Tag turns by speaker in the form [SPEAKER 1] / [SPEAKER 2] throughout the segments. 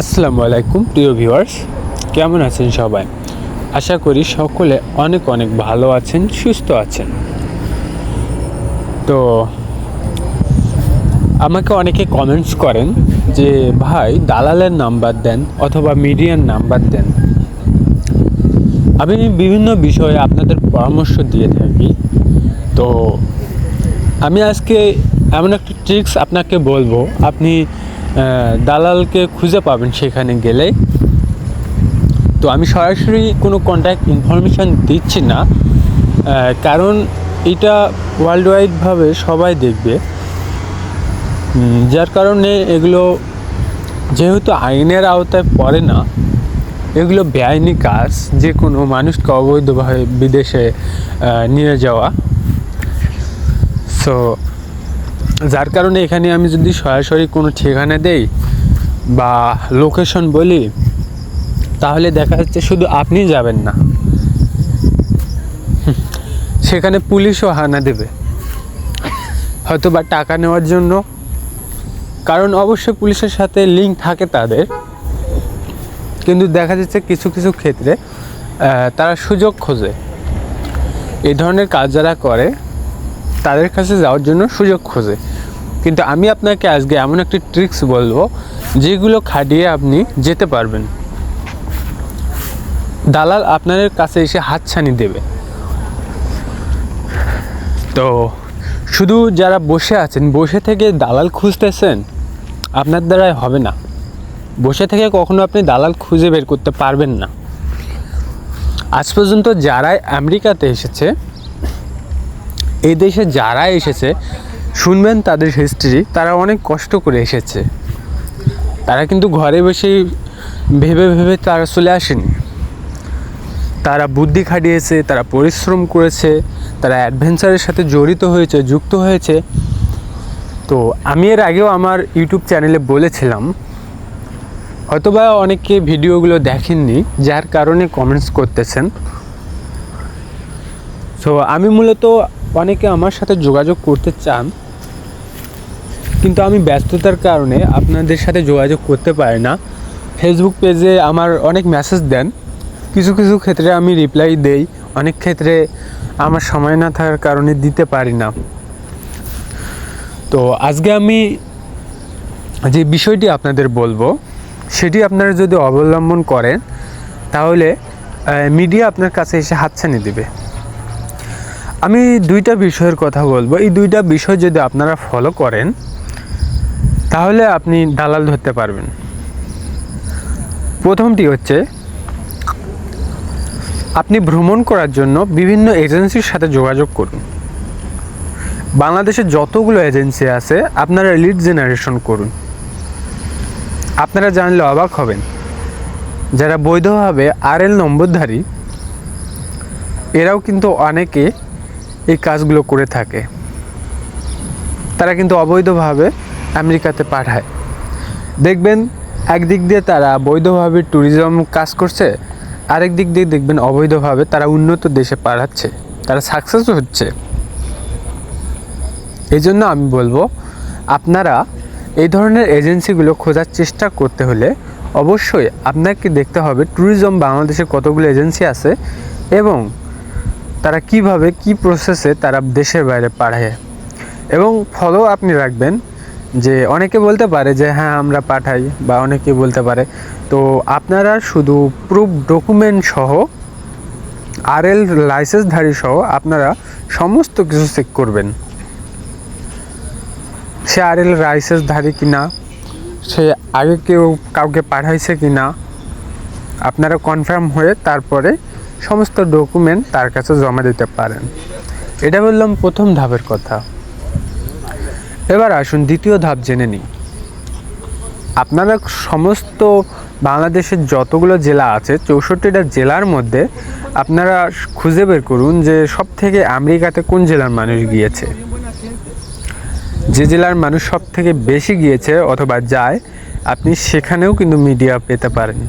[SPEAKER 1] আসসালামু আলাইকুম, প্রিয় ভিউয়ার্স। কেমন আছেন সবাই? আশা করি সকলে অনেক অনেক ভালো আছেন, সুস্থ আছেন। তো আমাকে অনেকে কমেন্টস করেন যে, ভাই, দালালের নাম্বার দেন অথবা মিডিয়ার নাম্বার দেন। আমি বিভিন্ন বিষয়ে আপনাদের পরামর্শ দিয়ে থাকি। তো আমি আজকে এমন একটা ট্রিক্স আপনাকে বলব। আপনি দালালকে খুঁজে পাবেন সেখানে গেলে তো আমি সরাসরি কোনো কন্ট্যাক্ট ইনফরমেশান দিচ্ছি না কারণ এটা ওয়ার্ল্ড ওয়াইডভাবে সবাই দেখবে। যার কারণে এগুলো যেহেতু আইনের আওতায় পড়ে না, এগুলো বেআইনি কাজ, যে কোনো মানুষকে অবৈধভাবে বিদেশে নিয়ে যাওয়া। সো যার কারণে এখানে আমি যদি সরাসরি কোনো ঠিকানা দেই বা লোকেশন বলি, তাহলে দেখা যাচ্ছে শুধু আপনি যাবেন না। সেখানে পুলিশও হানা দেবে। হয়তো বা টাকা নেওয়ার জন্য। কারণ অবশ্যই পুলিশের সাথে লিঙ্ক থাকে তাদের। কিন্তু দেখা যাচ্ছে কিছু কিছু ক্ষেত্রে তারা সুযোগ খোঁজে। এই ধরনের কাজ যারা করে তাদের কাছে যাওয়ার জন্য সুযোগ খোঁজে। কিন্তু আমি আপনাকে আজকে এমন একটি ট্রিক্স বলব, যেগুলো খাটিয়ে আপনি যেতে পারবেন। দালাল আপনাদের কাছে এসে হাতছানি দেবে। তো, শুধু যারা বসে আছেন, বসে থেকে দালাল খুঁজতেছেন, আপনার দ্বারাই হবে না। বসে থেকে কখনো আপনি দালাল খুঁজে বের করতে পারবেন না। আজ পর্যন্ত যারাই আমেরিকাতে এসেছে এই দেশে যারা এসেছে, শুনবেন তাদের হিস্ট্রি তারা অনেক কষ্ট করে এসেছে। তারা কিন্তু ঘরে বসেই ভেবে ভেবে তারা চলে আসেনি। তারা বুদ্ধি খাটিয়েছে, তারা পরিশ্রম করেছে, তারা অ্যাডভেঞ্চারের সাথে জড়িত হয়েছে, যুক্ত হয়েছে। তো আমি এর আগেও আমার ইউটিউব চ্যানেলে বলেছিলাম, হয়তোবা অনেকে ভিডিওগুলো দেখেননি, যার কারণে কমেন্টস করতেছেন। সো আমি মূলত অনেকে আমার সাথে যোগাযোগ করতে চান, কিন্তু আমি ব্যস্ততার কারণে আপনাদের সাথে যোগাযোগ করতে পারি না। ফেসবুক পেজে আমার অনেক মেসেজ দেন। কিছু কিছু ক্ষেত্রে আমি রিপ্লাই দেই, অনেক ক্ষেত্রে আমার সময় না থাকার কারণে দিতে পারি না। তো আজকে আমি যে বিষয়টি আপনাদের বলব, সেটি আপনারা যদি অবলম্বন করেন, তাহলে মিডিয়া আপনার কাছে এসে হাতছানি দেবে। আমি দুইটা বিষয়ের কথা বলব। এই দুইটা বিষয় যদি আপনারা ফলো করেন, তাহলে আপনি দালাল ধরতে পারবেন। প্রথমটি হচ্ছে, আপনি ভ্রমণ করার জন্য বিভিন্ন এজেন্সির সাথে যোগাযোগ করুন। বাংলাদেশে যতগুলো এজেন্সি আছে, আপনারা লিড জেনারেশন করুন। আপনারা জানলে অবাক হবেন, যারা বৈধভাবে আর এল নম্বরধারী, এরাও কিন্তু অনেকে এই কাজগুলো করে থাকে। তারা কিন্তু অবৈধভাবে আমেরিকাতে পাঠায়। দেখবেন একদিক দিয়ে তারা বৈধভাবে ট্যুরিজম কাজ করছে, আরেক দিক দিয়ে দেখবেন অবৈধভাবে তারা উন্নত দেশে পাঠাচ্ছে, তারা সাকসেসও হচ্ছে। এই জন্য আমি বলব, আপনারা এই ধরনের এজেন্সিগুলো খোঁজার চেষ্টা করতে হলে অবশ্যই আপনাকে দেখতে হবে ট্যুরিজম বাংলাদেশে কতগুলো এজেন্সি আছে এবং তারা কীভাবে কি প্রসেসে তারা দেশের বাইরে পাঠায়? এবং ফলো আপনি রাখবেন যে অনেকে বলতে পারে যে হ্যাঁ আমরা পাঠাই, বা অনেকে বলতে পারে, তো আপনারা শুধু প্রুফ ডকুমেন্ট সহ আর এল লাইসেন্সধারী সহ আপনারা সমস্ত কিছু চেক করবেন। সে আর এল লাইসেন্সধারী কিনা? সে আগে কেউ কাউকে পাঠাইছে কি না আপনারা কনফার্ম হয়ে তারপরে সমস্ত ডকুমেন্ট তার কাছে জমা দিতে পারেন। এটা বললাম প্রথম ধাপের কথা। এবার আসুন দ্বিতীয় ধাপ জেনে নিই। আপনারা সমস্ত বাংলাদেশের যতগুলো জেলা আছে, চৌষট্টিটা জেলার মধ্যে আপনারা খুঁজে বের করুন যে সব থেকে আমেরিকাতে কোন জেলার মানুষ গিয়েছে। যে জেলার মানুষ সব থেকে বেশি গিয়েছে অথবা যায়, আপনি সেখানেও কিন্তু মিডিয়া পেতে পারেন।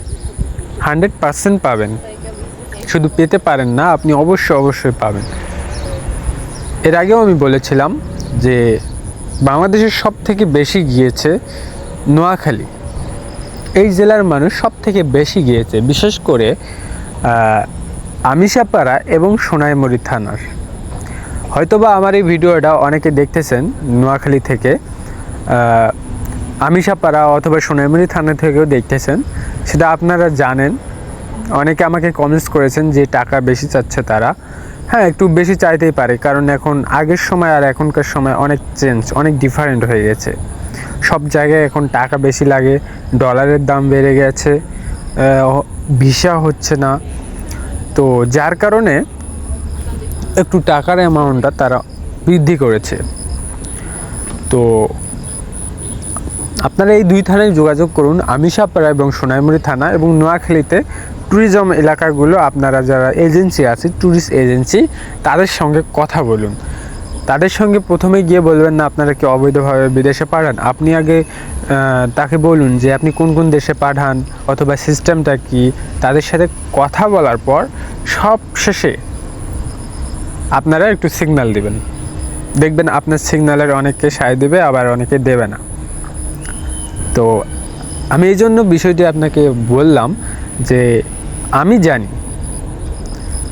[SPEAKER 1] হান্ড্রেড পার্সেন্ট পাবেন। শুধু পেতে পারেন না, আপনি অবশ্যই অবশ্যই পাবেন। এর আগেও আমি বলেছিলাম যে বাংলাদেশের সব থেকে বেশি গিয়েছে নোয়াখালী। এই জেলার মানুষ সব থেকে বেশি গিয়েছে, বিশেষ করে আমিষাপাড়া এবং সোনাইমুড়ি থানার। হয়তোবা আমার এই ভিডিওটা অনেকে দেখতেছেন নোয়াখালী থেকে আমিষাপাড়া অথবা সোনাইমুড়ি থানা থেকেও দেখতেছেন। সেটা আপনারা জানেন। অনেকে আমাকে কমেন্টস করেছেন যে টাকা বেশি চাচ্ছে তারা। হ্যাঁ একটু বেশি চাইতেই পারে, কারণ এখন আগের সময় আর এখনকার সময় অনেক চেঞ্জ অনেক ডিফারেন্ট হয়ে গেছে। সব জায়গায় এখন টাকা বেশি লাগে ডলারের দাম বেড়ে গেছে ভিসা হচ্ছে না। তো যার কারণে একটু টাকার অ্যামাউন্টটা তারা বৃদ্ধি করেছে। তো আপনারা এই দুই থানায় যোগাযোগ করুন। আমিষাপাড়া এবং সোনাইমুড়ি থানা এবং নোয়াখালীতে ট্যুরিজম এলাকাগুলো আপনারা যারা এজেন্সি আছে ট্যুরিস্ট এজেন্সি তাদের সঙ্গে কথা বলুন। তাদের সঙ্গে প্রথমে গিয়ে বলবেন, না, আপনারা কি অবৈধভাবে বিদেশে পাঠান? আপনি আগে তাকে বলুন যে, আপনি কোন কোন দেশে পাঠান অথবা সিস্টেমটা কি? তাদের সাথে কথা বলার পর সব শেষে আপনারা একটু সিগন্যাল দিবেন। দেখবেন আপনার সিগন্যালের অনেককে সায় দেবে, আবার অনেকে দেবে না। তো আমি এই জন্য বিষয়টি আপনাকে বললাম যে আমি জানি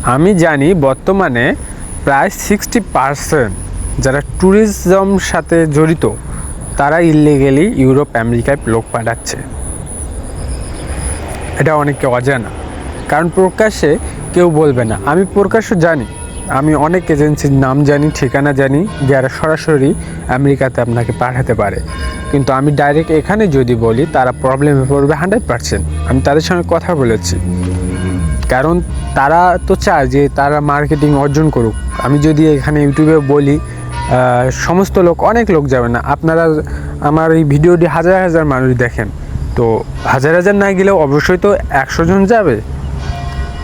[SPEAKER 1] আমি জানি বর্তমানে প্রায় সিক্সটি পার্সেন্ট যারা ট্যুরিজম সাথে জড়িত, তারা ইলিগেলি ইউরোপ, আমেরিকায় লোক পাঠাচ্ছে। এটা অনেকে অজানা। কারণ প্রকাশ্যে কেউ বলবে না। আমি প্রকাশ্য জানি। আমি অনেক এজেন্সির নাম জানি, ঠিকানা জানি, যারা সরাসরি আমেরিকাতে আপনাকে পাঠাতে পারে। কিন্তু আমি ডাইরেক্ট এখানে যদি বলি, তারা প্রবলেমে পড়বে হান্ড্রেড পার্সেন্ট আমি তাদের সঙ্গে কথা বলেছি। কারণ তারা তো চায় যে তারা মার্কেটিং অর্জন করুক। আমি যদি এখানে ইউটিউবে বলি সমস্ত লোক, অনেক লোক যাবে না। আপনারা আমার এই ভিডিওটি হাজার হাজার মানুষ দেখেন। তো হাজার হাজার না গেলেও অবশ্যই তো একশো জন যাবে।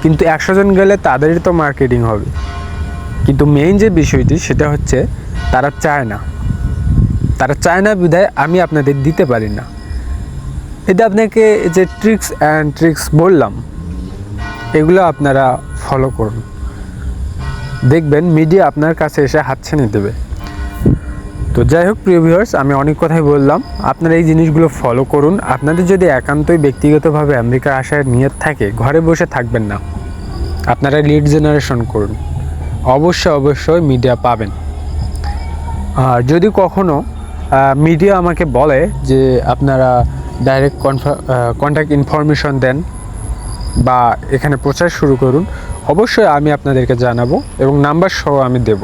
[SPEAKER 1] কিন্তু একশো জন গেলে তাদেরই তো মার্কেটিং হবে। কিন্তু মেইন যে বিষয়টি, সেটা হচ্ছে তারা চায় না। তারা চায় না বিধায় আমি আপনাদের দিতে পারি না। এটা আপনাকে যে ট্রিক্স অ্যান্ড ট্রিক্স বললাম, এগুলো আপনারা ফলো করুন। দেখবেন মিডিয়া আপনার কাছে এসে হাতছানি দেবে। তো যাই হোক, প্রিয় ভিউয়ার্স আমি অনেক কথাই বললাম। আপনারা এই জিনিসগুলো ফলো করুন। আপনাদের যদি একান্তই ব্যক্তিগতভাবে আমেরিকা আসার নিয়ত থাকে, ঘরে বসে থাকবেন না। আপনারা লিড জেনারেশন করুন। অবশ্যই অবশ্যই মিডিয়া পাবেন। আর যদি কখনো মিডিয়া আমাকে বলে যে আপনারা ডাইরেক্ট কন্ট্যাক্ট ইনফরমেশন দেন বা এখানে প্রচার শুরু করুন, অবশ্যই আমি আপনাদেরকে জানাব এবং নাম্বার সহ আমি দেব।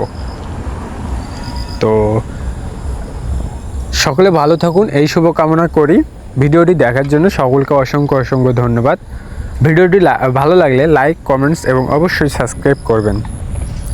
[SPEAKER 1] তো সকলে ভালো থাকুন, এই শুভকামনা করি। ভিডিওটি দেখার জন্য সকলকে অসংখ্য অসংখ্য ধন্যবাদ। ভিডিওটি ভালো লাগলে লাইক কমেন্টস এবং অবশ্যই সাবস্ক্রাইব করবেন।